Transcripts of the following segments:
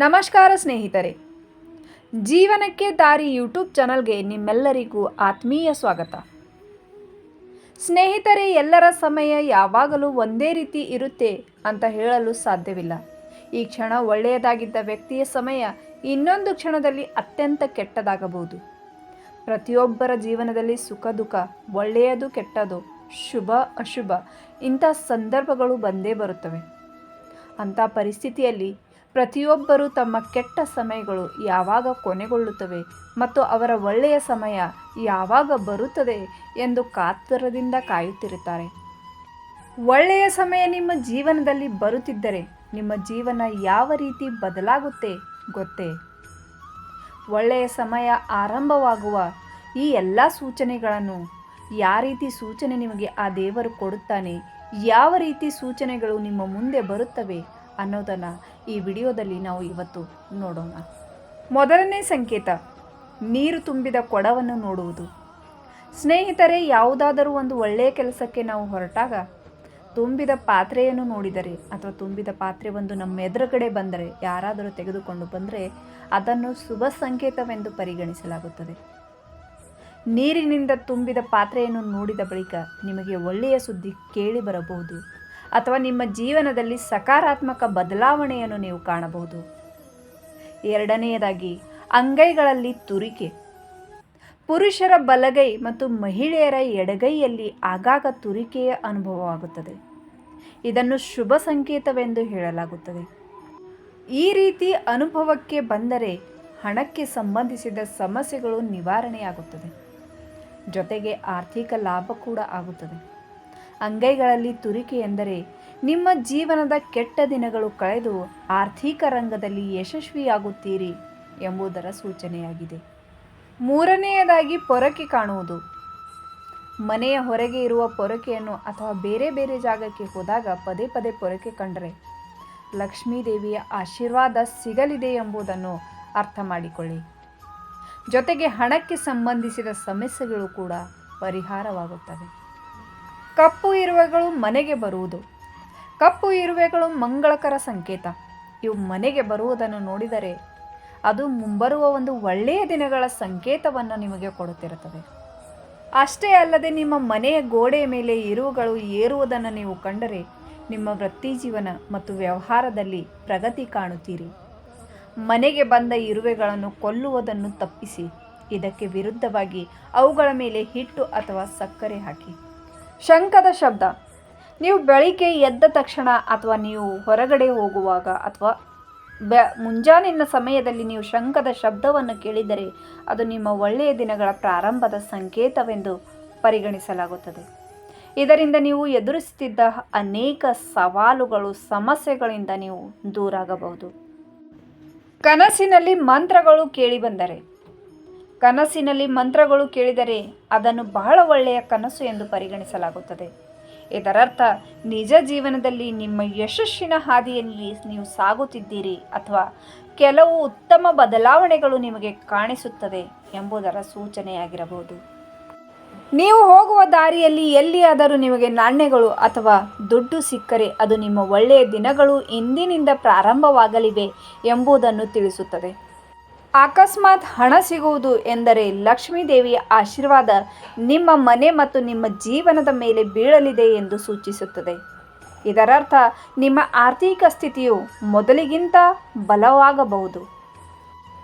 ನಮಸ್ಕಾರ ಸ್ನೇಹಿತರೆ. ಜೀವನಕ್ಕೆ ದಾರಿ ಯೂಟ್ಯೂಬ್ ಚಾನಲ್ಗೆ ನಿಮ್ಮೆಲ್ಲರಿಗೂ ಆತ್ಮೀಯ ಸ್ವಾಗತ. ಸ್ನೇಹಿತರೆ, ಎಲ್ಲರ ಸಮಯ ಯಾವಾಗಲೂ ಒಂದೇ ರೀತಿ ಇರುತ್ತೆ ಅಂತ ಹೇಳಲು ಸಾಧ್ಯವಿಲ್ಲ. ಈ ಕ್ಷಣ ಒಳ್ಳೆಯದಾಗಿದ್ದ ವ್ಯಕ್ತಿಯ ಸಮಯ ಇನ್ನೊಂದು ಕ್ಷಣದಲ್ಲಿ ಅತ್ಯಂತ ಕೆಟ್ಟದಾಗಬಹುದು. ಪ್ರತಿಯೊಬ್ಬರ ಜೀವನದಲ್ಲಿ ಸುಖ, ದುಃಖ, ಒಳ್ಳೆಯದು, ಕೆಟ್ಟದು, ಶುಭ, ಅಶುಭ ಇಂಥ ಸಂದರ್ಭಗಳು ಬಂದೇ ಬರುತ್ತವೆ. ಅಂಥ ಪರಿಸ್ಥಿತಿಯಲ್ಲಿ ಪ್ರತಿಯೊಬ್ಬರೂ ತಮ್ಮ ಕೆಟ್ಟ ಸಮಯಗಳು ಯಾವಾಗ ಕೊನೆಗೊಳ್ಳುತ್ತವೆ ಮತ್ತು ಅವರ ಒಳ್ಳೆಯ ಸಮಯ ಯಾವಾಗ ಬರುತ್ತದೆ ಎಂದು ಕಾತರದಿಂದ ಕಾಯುತ್ತಿರುತ್ತಾರೆ. ಒಳ್ಳೆಯ ಸಮಯ ನಿಮ್ಮ ಜೀವನದಲ್ಲಿ ಬರುತ್ತಿದ್ದರೆ ನಿಮ್ಮ ಜೀವನ ಯಾವ ರೀತಿ ಬದಲಾಗುತ್ತೆ ಗೊತ್ತೇ? ಒಳ್ಳೆಯ ಸಮಯ ಆರಂಭವಾಗುವ ಈ ಎಲ್ಲ ಸೂಚನೆಗಳನ್ನು ಯಾವ ರೀತಿ ಸೂಚನೆ ನಿಮಗೆ ಆ ದೇವರು ಕೊಡುತ್ತಾನೆ, ಯಾವ ರೀತಿ ಸೂಚನೆಗಳು ನಿಮ್ಮ ಮುಂದೆ ಬರುತ್ತವೆ ಅನ್ನೋದನ್ನು ಈ ವಿಡಿಯೋದಲ್ಲಿ ನಾವು ಇವತ್ತು ನೋಡೋಣ. ಮೊದಲನೇ ಸಂಕೇತ, ನೀರು ತುಂಬಿದ ಕೊಡವನ್ನು ನೋಡುವುದು. ಸ್ನೇಹಿತರೆ, ಯಾವುದಾದರೂ ಒಂದು ಒಳ್ಳೆಯ ಕೆಲಸಕ್ಕೆ ನಾವು ಹೊರಟಾಗ ತುಂಬಿದ ಪಾತ್ರೆಯನ್ನು ನೋಡಿದರೆ ಅಥವಾ ತುಂಬಿದ ಪಾತ್ರೆ ಒಂದು ನಮ್ಮ ಎದುರುಗಡೆ ಬಂದರೆ, ಯಾರಾದರೂ ತೆಗೆದುಕೊಂಡು ಬಂದರೆ ಅದನ್ನು ಶುಭ ಸಂಕೇತವೆಂದು ಪರಿಗಣಿಸಲಾಗುತ್ತದೆ. ನೀರಿನಿಂದ ತುಂಬಿದ ಪಾತ್ರೆಯನ್ನು ನೋಡಿದ ಬಳಿಕ ನಿಮಗೆ ಒಳ್ಳೆಯ ಸುದ್ದಿ ಕೇಳಿ ಬರಬಹುದು. ಅಥವಾ ನಿಮ್ಮ ಜೀವನದಲ್ಲಿ ಸಕಾರಾತ್ಮಕ ಬದಲಾವಣೆಯನ್ನು ನೀವು ಕಾಣಬಹುದು. ಎರಡನೆಯದಾಗಿ, ಅಂಗೈಗಳಲ್ಲಿ ತುರಿಕೆ. ಪುರುಷರ ಬಲಗೈ ಮತ್ತು ಮಹಿಳೆಯರ ಎಡಗೈಯಲ್ಲಿ ಆಗಾಗ ತುರಿಕೆಯ ಅನುಭವವಾಗುತ್ತದೆ. ಇದನ್ನು ಶುಭ ಸಂಕೇತವೆಂದು ಹೇಳಲಾಗುತ್ತದೆ. ಈ ರೀತಿ ಅನುಭವಕ್ಕೆ ಬಂದರೆ ಹಣಕ್ಕೆ ಸಂಬಂಧಿಸಿದ ಸಮಸ್ಯೆಗಳು ನಿವಾರಣೆಯಾಗುತ್ತದೆ. ಜೊತೆಗೆ ಆರ್ಥಿಕ ಲಾಭ ಕೂಡ ಆಗುತ್ತದೆ. ಅಂಗೈಗಳಲ್ಲಿ ತುರಿಕೆ ಎಂದರೆ ನಿಮ್ಮ ಜೀವನದ ಕೆಟ್ಟ ದಿನಗಳು ಕಳೆದು ಆರ್ಥಿಕ ರಂಗದಲ್ಲಿ ಯಶಸ್ವಿಯಾಗುತ್ತೀರಿ ಎಂಬುದರ ಸೂಚನೆಯಾಗಿದೆ. ಮೂರನೆಯದಾಗಿ ಪೊರಕೆ ಕಾಣುವುದು. ಮನೆಯ ಹೊರಗೆ ಇರುವ ಪೊರಕೆಯನ್ನು ಅಥವಾ ಬೇರೆ ಬೇರೆ ಜಾಗಕ್ಕೆ ಹೋದಾಗ ಪದೇ ಪದೇ ಪೊರಕೆ ಕಂಡರೆ ಲಕ್ಷ್ಮೀದೇವಿಯ ಆಶೀರ್ವಾದ ಸಿಗಲಿದೆ ಎಂಬುದನ್ನು ಅರ್ಥ ಮಾಡಿಕೊಳ್ಳಿ. ಜೊತೆಗೆ ಹಣಕ್ಕೆ ಸಂಬಂಧಿಸಿದ ಸಮಸ್ಯೆಗಳು ಕೂಡ ಪರಿಹಾರವಾಗುತ್ತವೆ. ಕಪ್ಪು ಇರುವೆಗಳು ಮನೆಗೆ ಬರುವುದು. ಕಪ್ಪು ಇರುವೆಗಳು ಮಂಗಳಕರ ಸಂಕೇತ. ಇವು ಮನೆಗೆ ಬರುವುದನ್ನು ನೋಡಿದರೆ ಅದು ಮುಂಬರುವ ಒಂದು ಒಳ್ಳೆಯ ದಿನಗಳ ಸಂಕೇತವನ್ನು ನಿಮಗೆ ಕೊಡುತ್ತಿರುತ್ತದೆ. ಅಷ್ಟೇ ಅಲ್ಲದೆ ನಿಮ್ಮ ಮನೆಯ ಗೋಡೆ ಮೇಲೆ ಇರುವುಗಳು ಏರುವುದನ್ನು ನೀವು ಕಂಡರೆ ನಿಮ್ಮ ವೃತ್ತಿ ಜೀವನ ಮತ್ತು ವ್ಯವಹಾರದಲ್ಲಿ ಪ್ರಗತಿ ಕಾಣುತ್ತೀರಿ. ಮನೆಗೆ ಬಂದ ಇರುವೆಗಳನ್ನು ಕೊಲ್ಲುವುದನ್ನು ತಪ್ಪಿಸಿ, ಇದಕ್ಕೆ ವಿರುದ್ಧವಾಗಿ ಅವುಗಳ ಮೇಲೆ ಹಿಟ್ಟು ಅಥವಾ ಸಕ್ಕರೆ ಹಾಕಿ. ಶಂಖದ ಶಬ್ದ. ನೀವು ಬೆಳಿಗ್ಗೆ ಎದ್ದ ತಕ್ಷಣ ಅಥವಾ ನೀವು ಹೊರಗಡೆ ಹೋಗುವಾಗ ಅಥವಾ ಬೆ ಮುಂಜಾನಿನ ಸಮಯದಲ್ಲಿ ನೀವು ಶಂಖದ ಶಬ್ದವನ್ನು ಕೇಳಿದರೆ ಅದು ನಿಮ್ಮ ಒಳ್ಳೆಯ ದಿನಗಳ ಪ್ರಾರಂಭದ ಸಂಕೇತವೆಂದು ಪರಿಗಣಿಸಲಾಗುತ್ತದೆ. ಇದರಿಂದ ನೀವು ಎದುರಿಸುತ್ತಿದ್ದ ಅನೇಕ ಸವಾಲುಗಳು, ಸಮಸ್ಯೆಗಳಿಂದ ನೀವು ದೂರಾಗಬಹುದು. ಕನಸಿನಲ್ಲಿ ಮಂತ್ರಗಳು ಕೇಳಿಬಂದರೆ ಕನಸಿನಲ್ಲಿ ಮಂತ್ರಗಳು ಕೇಳಿದರೆ ಅದನ್ನು ಬಹಳ ಒಳ್ಳೆಯ ಕನಸು ಎಂದು ಪರಿಗಣಿಸಲಾಗುತ್ತದೆ. ಇದರರ್ಥ ನಿಜ ಜೀವನದಲ್ಲಿ ನಿಮ್ಮ ಯಶಸ್ಸಿನ ಹಾದಿಯಲ್ಲಿ ನೀವು ಸಾಗುತ್ತಿದ್ದೀರಿ ಅಥವಾ ಕೆಲವು ಉತ್ತಮ ಬದಲಾವಣೆಗಳು ನಿಮಗೆ ಕಾಣಿಸುತ್ತದೆ ಎಂಬುದರ ಸೂಚನೆಯಾಗಿರಬಹುದು. ನೀವು ಹೋಗುವ ದಾರಿಯಲ್ಲಿ ಎಲ್ಲಿಯಾದರೂ ನಿಮಗೆ ನಾಣ್ಯಗಳು ಅಥವಾ ದುಡ್ಡು ಸಿಕ್ಕರೆ ಅದು ನಿಮ್ಮ ಒಳ್ಳೆಯ ದಿನಗಳು ಇಂದಿನಿಂದ ಪ್ರಾರಂಭವಾಗಲಿವೆ ಎಂಬುದನ್ನು ತಿಳಿಸುತ್ತದೆ. ಅಕಸ್ಮಾತ್ ಹಣ ಸಿಗುವುದು ಎಂದರೆ ಲಕ್ಷ್ಮೀ ದೇವಿಯ ಆಶೀರ್ವಾದ ನಿಮ್ಮ ಮನೆ ಮತ್ತು ನಿಮ್ಮ ಜೀವನದ ಮೇಲೆ ಬೀಳಲಿದೆ ಎಂದು ಸೂಚಿಸುತ್ತದೆ. ಇದರರ್ಥ, ನಿಮ್ಮ ಆರ್ಥಿಕ ಸ್ಥಿತಿಯು ಮೊದಲಿಗಿಂತ ಬಲವಾಗಬಹುದು.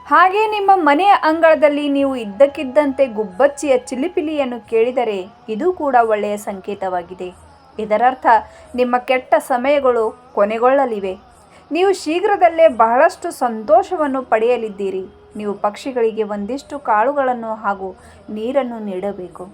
ಹಾಗೆ ನಿಮ್ಮ ಮನೆಯ ಅಂಗಳದಲ್ಲಿ ನೀವು ಇದ್ದಕ್ಕಿದ್ದಂತೆ ಗುಬ್ಬಚ್ಚಿಯ ಚಿಲಿಪಿಲಿಯನ್ನು ಕೇಳಿದರೆ ಇದು ಕೂಡ ಒಳ್ಳೆಯ ಸಂಕೇತವಾಗಿದೆ. ಇದರರ್ಥ, ನಿಮ್ಮ ಕೆಟ್ಟ ಸಮಯಗಳು ಕೊನೆಗೊಳ್ಳಲಿವೆ. ನೀವು ಶೀಘ್ರದಲ್ಲೇ ಬಹಳಷ್ಟು ಸಂತೋಷವನ್ನು ಪಡೆಯಲಿದ್ದೀರಿ. ನೀವು ಪಕ್ಷಿಗಳಿಗೆ ಒಂದಿಷ್ಟು ಕಾಳುಗಳನ್ನು ಹಾಗೂ ನೀರನ್ನು ನೀಡಬೇಕು.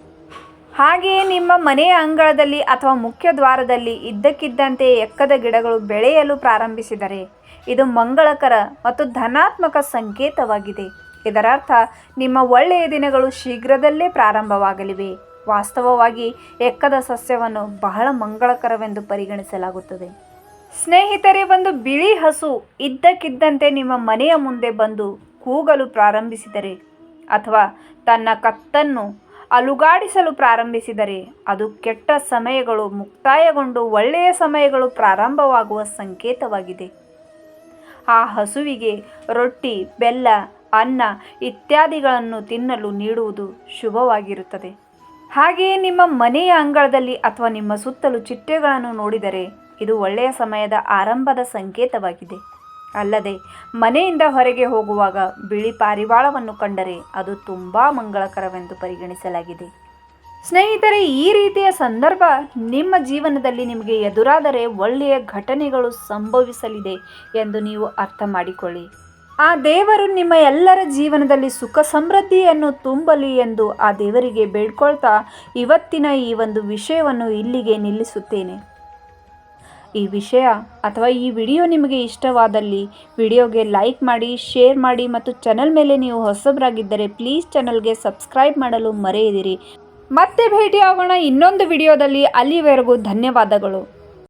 ಹಾಗೆಯೇ ನಿಮ್ಮ ಮನೆಯ ಅಂಗಳದಲ್ಲಿ ಅಥವಾ ಮುಖ್ಯ ದ್ವಾರದಲ್ಲಿ ಇದ್ದಕ್ಕಿದ್ದಂತೆ ಎಕ್ಕದ ಗಿಡಗಳು ಬೆಳೆಯಲು ಪ್ರಾರಂಭಿಸಿದರೆ, ಇದು ಮಂಗಳಕರ ಮತ್ತು ಧನಾತ್ಮಕ ಸಂಕೇತವಾಗಿದೆ. ಇದರರ್ಥ, ನಿಮ್ಮ ಒಳ್ಳೆಯ ದಿನಗಳು ಶೀಘ್ರದಲ್ಲೇ ಪ್ರಾರಂಭವಾಗಲಿವೆ. ವಾಸ್ತವವಾಗಿ, ಎಕ್ಕದ ಸಸ್ಯವನ್ನು ಬಹಳ ಮಂಗಳಕರವೆಂದು ಪರಿಗಣಿಸಲಾಗುತ್ತದೆ. ಸ್ನೇಹಿತರೆ, ಒಂದು ಬಿಳಿ ಹಸು ಇದ್ದಕ್ಕಿದ್ದಂತೆ ನಿಮ್ಮ ಮನೆಯ ಮುಂದೆ ಬಂದು ಕೂಗಲು ಪ್ರಾರಂಭಿಸಿದರೆ ಅಥವಾ ತನ್ನ ಕತ್ತನ್ನು ಅಲುಗಾಡಿಸಲು ಪ್ರಾರಂಭಿಸಿದರೆ ಅದು ಕೆಟ್ಟ ಸಮಯಗಳು ಮುಕ್ತಾಯಗೊಂಡು ಒಳ್ಳೆಯ ಸಮಯಗಳು ಪ್ರಾರಂಭವಾಗುವ ಸಂಕೇತವಾಗಿದೆ. ಆ ಹಸುವಿಗೆ ರೊಟ್ಟಿ, ಬೆಲ್ಲ, ಅನ್ನ ಇತ್ಯಾದಿಗಳನ್ನು ತಿನ್ನಲು ನೀಡುವುದು ಶುಭವಾಗಿರುತ್ತದೆ. ಹಾಗೆಯೇ ನಿಮ್ಮ ಮನೆಯ ಅಂಗಳದಲ್ಲಿ ಅಥವಾ ನಿಮ್ಮ ಸುತ್ತಲೂ ಚಿಟ್ಟೆಗಳನ್ನು ನೋಡಿದರೆ ಇದು ಒಳ್ಳೆಯ ಸಮಯದ ಆರಂಭದ ಸಂಕೇತವಾಗಿದೆ. ಅಲ್ಲದೆ, ಮನೆಯಿಂದ ಹೊರಗೆ ಹೋಗುವಾಗ ಬಿಳಿ ಪಾರಿವಾಳವನ್ನು ಕಂಡರೆ ಅದು ತುಂಬ ಮಂಗಳಕರವೆಂದು ಪರಿಗಣಿಸಲಾಗಿದೆ. ಸ್ನೇಹಿತರೆ, ಈ ರೀತಿಯ ಸಂದರ್ಭ ನಿಮ್ಮ ಜೀವನದಲ್ಲಿ ನಿಮಗೆ ಎದುರಾದರೆ ಒಳ್ಳೆಯ ಘಟನೆಗಳು ಸಂಭವಿಸಲಿದೆ ಎಂದು ನೀವು ಅರ್ಥ ಮಾಡಿಕೊಳ್ಳಿ. ಆ ದೇವರು ನಿಮ್ಮ ಎಲ್ಲರ ಜೀವನದಲ್ಲಿ ಸುಖ ಸಮೃದ್ಧಿಯನ್ನು ತುಂಬಲಿ ಎಂದು ಆ ದೇವರಿಗೆ ಬೇಡ್ಕೊಳ್ತಾ ಇವತ್ತಿನ ಈ ಒಂದು ವಿಷಯವನ್ನು ಇಲ್ಲಿಗೆ ನಿಲ್ಲಿಸುತ್ತೇನೆ. ಈ ವಿಷಯ ಅಥವಾ ಈ ವಿಡಿಯೋ ನಿಮಗೆ ಇಷ್ಟವಾದಲ್ಲಿ ವಿಡಿಯೋಗೆ ಲೈಕ್ ಮಾಡಿ, ಶೇರ್ ಮಾಡಿ ಮತ್ತು ಚಾನಲ್ ಮೇಲೆ ನೀವು ಹೊಸಬರಾಗಿದ್ದರೆ ಪ್ಲೀಸ್ ಚಾನಲ್ಗೆ ಸಬ್ಸ್ಕ್ರೈಬ್ ಮಾಡಲು ಮರೆಯದಿರಿ. ಮತ್ತೆ ಭೇಟಿಯಾಗೋಣ ಇನ್ನೊಂದು ವಿಡಿಯೋದಲ್ಲಿ. ಅಲ್ಲಿವರೆಗೂ ಧನ್ಯವಾದಗಳು.